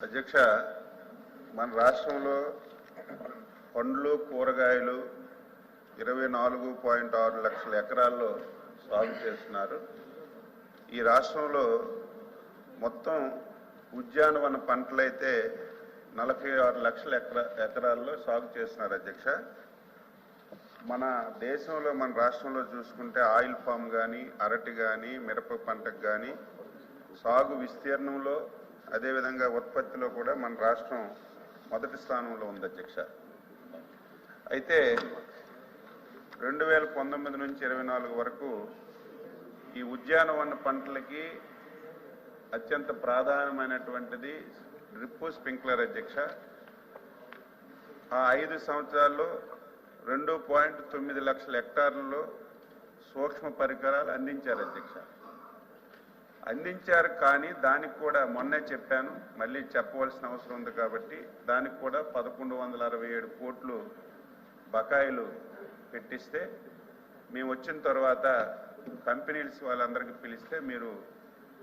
అధ్యక్ష మన రాష్ట్రంలో పండ్లు కూరగాయలు ఇరవై నాలుగు పాయింట్ ఆరు లక్షల ఎకరాల్లో సాగు చేస్తున్నారు. ఈ రాష్ట్రంలో మొత్తం ఉద్యానవన పంటలైతే నలభై ఆరు లక్షల ఎకరా ఎకరాల్లో సాగు చేస్తున్నారు అధ్యక్ష. మన దేశంలో మన రాష్ట్రంలో చూసుకుంటే ఆయిల్ పామ్ కానీ అరటి కానీ మిరప పంటకు కానీ సాగు విస్తీర్ణంలో అదేవిధంగా ఉత్పత్తిలో కూడా మన రాష్ట్రం మొదటి స్థానంలో ఉంది అధ్యక్ష. అయితే రెండు వేల పంతొమ్మిది నుంచి ఇరవై నాలుగు వరకు ఈ ఉద్యానవన పంటలకి అత్యంత ప్రాధాన్యమైనటువంటిది డ్రిప్పు స్ప్రింక్లర్ అధ్యక్ష. ఆ ఐదు సంవత్సరాల్లో రెండు పాయింట్ తొమ్మిది లక్షల హెక్టార్లలో సూక్ష్మ పరికరాలు అందించారు అధ్యక్ష. అందించారు కానీ దానికి కూడా మొన్నే చెప్పాను మళ్ళీ చెప్పవలసిన అవసరం ఉంది కాబట్టి దానికి కూడా పదకొండు వందల అరవై ఏడు కోట్లు బకాయిలు పెట్టిస్తే మేము వచ్చిన తర్వాత కంపెనీస్ వాళ్ళందరికీ పిలిస్తే మీరు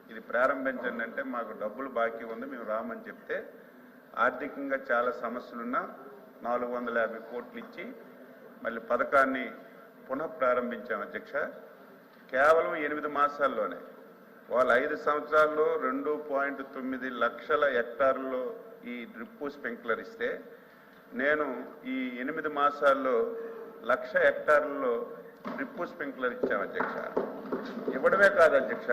ఇది ప్రారంభించండి అంటే మాకు డబ్బులు బాకీ ఉంది మేము రామని చెప్తే ఆర్థికంగా చాలా సమస్యలున్నా నాలుగు వందల యాభై కోట్లు ఇచ్చి మళ్ళీ పథకాన్ని పునఃప్రారంభించాం అధ్యక్ష. కేవలం ఎనిమిది మాసాల్లోనే వాళ్ళు ఐదు సంవత్సరాల్లో రెండు పాయింట్ తొమ్మిది లక్షల హెక్టార్లో ఈ డ్రిప్పు స్ప్రింక్లర్ ఇస్తే నేను ఈ ఎనిమిది మాసాల్లో లక్ష హెక్టార్లలో డ్రిప్పు స్ప్రింక్లర్ ఇచ్చాం అధ్యక్ష. ఇవ్వడమే కాదు అధ్యక్ష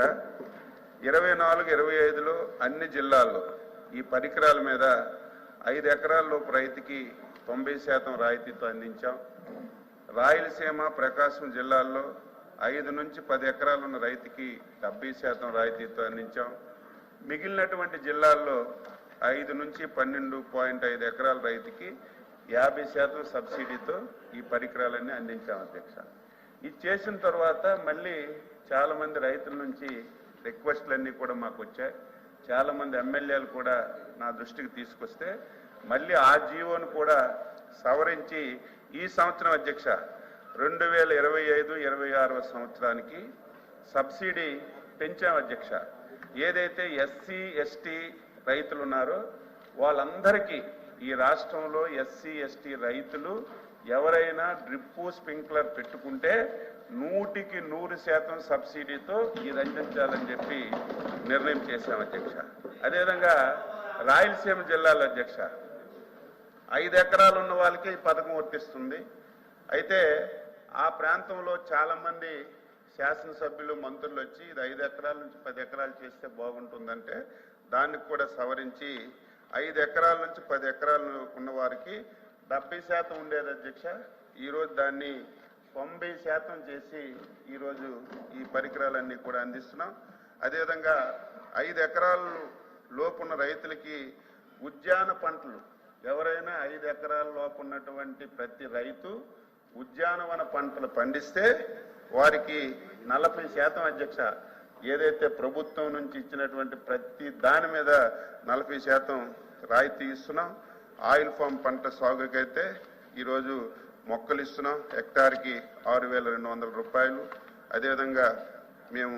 ఇరవై నాలుగు ఇరవై ఐదులో అన్ని జిల్లాల్లో ఈ పరికరాల మీద ఐదు ఎకరాల్లోపు రైతుకి తొంభై శాతం రాయితీతో అందించాం. రాయలసీమ ప్రకాశం జిల్లాల్లో ఐదు నుంచి పది ఎకరాలు ఉన్న రైతుకి డెబ్బై శాతం రాయితీతో అందించాం. మిగిలినటువంటి జిల్లాల్లో ఐదు నుంచి పన్నెండు పాయింట్ ఐదు ఎకరాల రైతుకి యాభై శాతం సబ్సిడీతో ఈ పరికరాలన్నీ అందించాం అధ్యక్ష. ఇది చేసిన తర్వాత మళ్ళీ చాలామంది రైతుల నుంచి రిక్వెస్ట్లన్నీ కూడా మాకు వచ్చాయి. చాలామంది ఎమ్మెల్యేలు కూడా నా దృష్టికి తీసుకొస్తే మళ్ళీ ఆ జీవోను కూడా సవరించి ఈ సంవత్సరం అధ్యక్ష రెండు వేల ఇరవై ఐదు ఇరవై ఆరవ సంవత్సరానికి సబ్సిడీ పెంచాం అధ్యక్ష. ఏదైతే ఎస్సీ ఎస్టీ రైతులు ఉన్నారో వాళ్ళందరికీ ఈ రాష్ట్రంలో ఎస్సీ ఎస్టీ రైతులు ఎవరైనా డ్రిప్పు స్ప్రింక్లర్ పెట్టుకుంటే నూటికి నూరు శాతం సబ్సిడీతో ఇది అందించాలని చెప్పి నిర్ణయం చేశాం అధ్యక్ష. అదేవిధంగా రాయలసీమ జిల్లాలో అధ్యక్ష ఐదు ఎకరాలు ఉన్న వాళ్ళకి ఈ పథకం వర్తిస్తుంది. అయితే ఆ ప్రాంతంలో చాలామంది శాసనసభ్యులు మంత్రులు వచ్చి ఇది ఐదు ఎకరాల నుంచి పది ఎకరాలు చేస్తే బాగుంటుందంటే దానికి కూడా సవరించి ఐదు ఎకరాల నుంచి పది ఎకరాలు ఉన్న వారికి డెబ్బై శాతం ఉండేది అధ్యక్ష. ఈరోజు దాన్ని తొంభై శాతం చేసి ఈరోజు ఈ పరికరాలన్నీ కూడా అందిస్తున్నాం. అదేవిధంగా ఐదు ఎకరాల లోపున్న రైతులకి ఉద్యాన పంటలు ఎవరైనా ఐదు ఎకరాల లోపు ఉన్నటువంటి ప్రతి రైతు ఉద్యానవన పంటలు పండిస్తే వారికి నలభై శాతం అధ్యక్ష ఏదైతే ప్రభుత్వం నుంచి ఇచ్చినటువంటి ప్రతి దాని మీద నలభై శాతం రాయితీ ఇస్తున్నాం. ఆయిల్ ఫామ్ పంట సాగుకైతే ఈరోజు మొక్కలు ఇస్తున్నాం. హెక్టార్కి ఆరు వేల రెండు వందల రూపాయలు. అదేవిధంగా మేము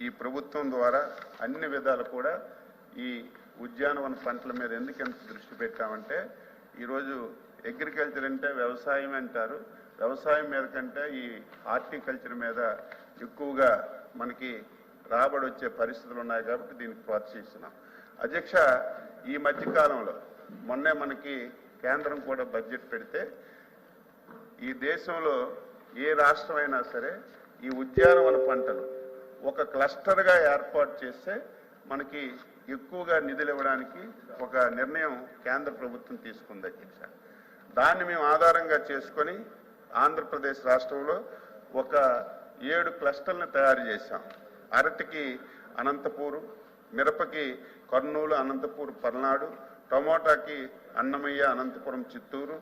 ఈ ప్రభుత్వం ద్వారా అన్ని విధాలు కూడా ఈ ఉద్యానవన పంటల మీద ఎందుకు ఎంత దృష్టి పెట్టామంటే ఈరోజు అగ్రికల్చర్ అంటే వ్యవసాయం అంటారు. వ్యవసాయం మీద కంటే ఈ హార్టికల్చర్ మీద ఎక్కువగా మనకి రాబడి వచ్చే పరిస్థితులు ఉన్నాయి కాబట్టి దీనికి ప్రోత్సహిస్తున్నాం. అధ్యక్ష ఈ మధ్యకాలంలో మొన్నే మనకి కేంద్రం కూడా బడ్జెట్ పెడితే ఈ దేశంలో ఏ రాష్ట్రమైనా సరే ఈ ఉద్యానవన పంటలు ఒక క్లస్టర్గా ఏర్పాటు చేస్తే మనకి ఎక్కువగా నిధులు ఇవ్వడానికి ఒక నిర్ణయం కేంద్ర ప్రభుత్వం తీసుకుంది అధ్యక్ష. దాన్ని మేము ఆధారంగా చేసుకొని ఆంధ్రప్రదేశ్ రాష్ట్రంలో ఒక ఏడు క్లస్టర్లను తయారు చేశాం. అరటికి అనంతపూరు మిరపకి కర్నూలు అనంతపూర్ పల్నాడు టమోటాకి అన్నమయ్య అనంతపురం చిత్తూరు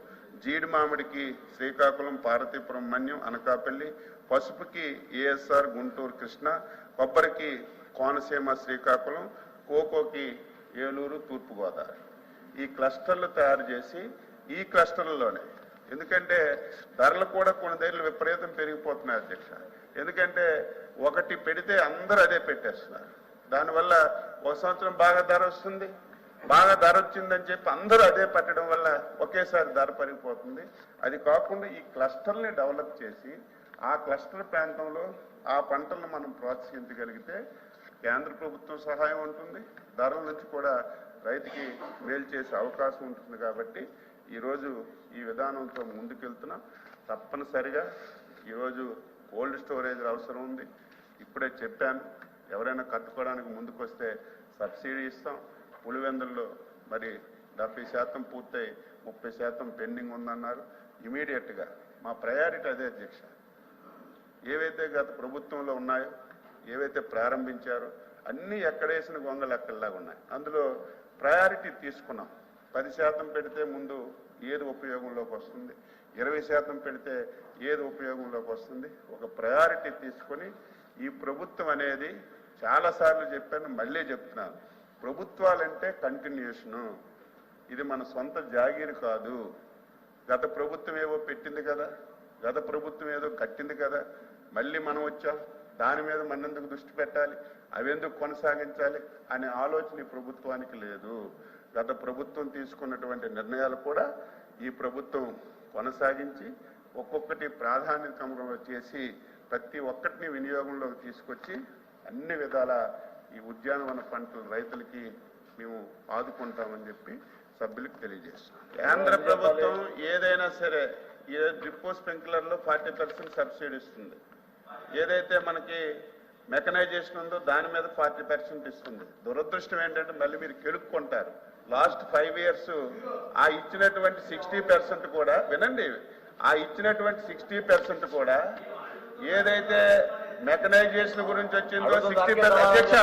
జీడి మామిడికి శ్రీకాకుళం పార్వతీపురం మన్యం అనకాపల్లి పసుపుకి ఏఎస్ఆర్ గుంటూరు కృష్ణ కొబ్బరికి కోనసీమ శ్రీకాకుళం కోకోకి ఏలూరు తూర్పుగోదావరి. ఈ క్లస్టర్లు తయారు చేసి ఈ క్లస్టర్లలోనే ఎందుకంటే ధరలు కూడా కొన్ని ధరలు విపరీతం పెరిగిపోతున్నాయి అధ్యక్ష. ఎందుకంటే ఒకటి పెడితే అందరూ అదే పెట్టేస్తున్నారు. దానివల్ల ఒక సంవత్సరం బాగా ధర వస్తుంది బాగా ధర వచ్చిందని చెప్పి అందరూ అదే పట్టడం వల్ల ఒకేసారి ధర పెరిగిపోతుంది. అది కాకుండా ఈ క్లస్టర్ని డెవలప్ చేసి ఆ క్లస్టర్ ప్రాంతంలో ఆ పంటలను మనం ప్రోత్సహించగలిగితే కేంద్ర ప్రభుత్వం సహాయం ఉంటుంది. ధరల నుంచి కూడా రైతుకి మేలు చేసే అవకాశం ఉంటుంది కాబట్టి ఈరోజు ఈ విధానంతో ముందుకెళ్తున్నాం. తప్పనిసరిగా ఈరోజు కోల్డ్ స్టోరేజ్ అవసరం ఉంది. ఇప్పుడే చెప్పాను ఎవరైనా కట్టుకోవడానికి ముందుకొస్తే సబ్సిడీ ఇస్తాం. పులివెందుల్లో మరి డెబ్బై శాతం పూర్తయి ముప్పై శాతం పెండింగ్ ఉందన్నారు. ఇమీడియట్గా మా ప్రయారిటీ అదే అధ్యక్ష. ఏవైతే గత ప్రభుత్వంలో ఉన్నాయో ఏవైతే ప్రారంభించారో అన్నీ ఎక్కడేసిన గొంగలు ఎక్కడలాగా ఉన్నాయి. అందులో ప్రయారిటీ తీసుకున్నాం. పది శాతం పెడితే ముందు ఏది ఉపయోగంలోకి వస్తుంది? ఇరవై శాతం పెడితే ఏది ఉపయోగంలోకి వస్తుంది? ఒక ప్రయారిటీ తీసుకొని ఈ ప్రభుత్వం అనేది చాలాసార్లు చెప్పాను మళ్ళీ చెప్తున్నాను. ప్రభుత్వాలంటే కంటిన్యూషను ఇది మన సొంత జాగీరు కాదు. గత ప్రభుత్వం ఏవో పెట్టింది కదా? గత ప్రభుత్వం ఏదో కట్టింది కదా? మళ్ళీ మనం వచ్చాం. దాని మీద మనందుకు దృష్టి పెట్టాలి? అవెందుకు కొనసాగించాలి? అనే ఆలోచన ఈ ప్రభుత్వానికి లేదు. గత ప్రభుత్వం తీసుకున్నటువంటి నిర్ణయాలు కూడా ఈ ప్రభుత్వం కొనసాగించి ఒక్కొక్కటి ప్రాధాన్యతంలో చేసి ప్రతి ఒక్కటిని వినియోగంలోకి తీసుకొచ్చి అన్ని విధాల ఈ ఉద్యానవన పంటలు రైతులకి మేము ఆదుకుంటామని చెప్పి సభ్యులకు తెలియజేస్తున్నాం. కేంద్ర ప్రభుత్వం ఏదైనా సరే ఈ డ్రిప్ స్ప్రింక్లర్లో ఫార్టీ పర్సెంట్ సబ్సిడీ ఇస్తుంది. ఏదైతే మనకి మెకనైజేషన్ ఉందో దాని మీద ఫార్టీ పర్సెంట్ ఇస్తుంది. దురదృష్టం ఏంటంటే మళ్ళీ మీరు కెలుక్కుంటారు. లాస్ట్ ఫైవ్ ఇయర్స్ ఆ ఇచ్చినటువంటి సిక్స్టీ పర్సెంట్ కూడా వినండి ఆ ఇచ్చినటువంటి సిక్స్టీ పర్సెంట్ కూడా ఏదైతే మెకనైజేషన్ గురించి వచ్చిందో సిక్స్టీ అధ్యక్ష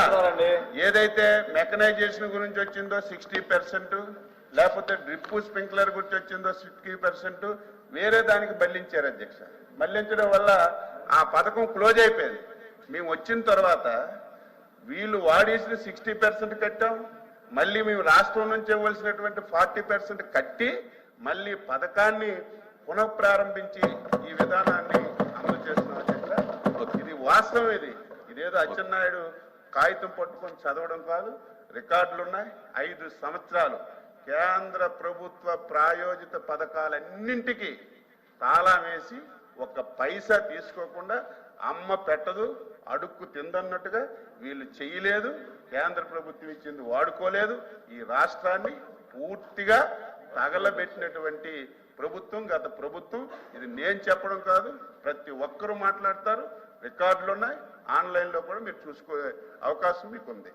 ఏదైతే మెకనైజేషన్ గురించి వచ్చిందో సిక్స్టీ పర్సెంట్ లేకపోతే డ్రిప్ స్ప్రింక్లర్ గురించి వచ్చిందో సిక్స్టీ పర్సెంట్ వేరే దానికి మళ్ళించారు అధ్యక్ష. మళ్ళించడం వల్ల ఆ పథకం క్లోజ్ అయిపోయింది. మేము వచ్చిన తర్వాత వీళ్ళు వాడేసిన సిక్స్టీ పర్సెంట్ కట్టాం మళ్ళీ మేము రాష్ట్రం నుంచి ఇవ్వాల్సినటువంటి ఫార్టీ పర్సెంట్ కట్టి మళ్ళీ పథకాన్ని పునఃప్రారంభించి ఈ విధానాన్ని అమలు చేస్తున్నాం ఇది వాస్తవం ఇది. ఇదేదో అచ్చెన్నాయుడు కాగితం పట్టుకొని చదవడం కాదు. రికార్డులు ఉన్నాయి ఐదు సంవత్సరాలు కేంద్ర ప్రభుత్వ ప్రాయోజిత పథకాలన్నింటికి తాళం వేసి ఒక్క పైసా తీసుకోకుండా అమ్మ పెట్టదు అడుక్కు తిందన్నట్టుగా వీళ్ళు చేయలేదు కేంద్ర ప్రభుత్వం ఇచ్చింది వాడుకోలేదు. ఈ రాష్ట్రాన్ని పూర్తిగా తగలబెట్టినటువంటి ప్రభుత్వం గత ప్రభుత్వం. ఇది నేను చెప్పడం కాదు ప్రతి ఒక్కరూ మాట్లాడతారు. రికార్డులు ఉన్నాయి ఆన్లైన్లో కూడా మీరు చూసుకో అవకాశం మీకు ఉంది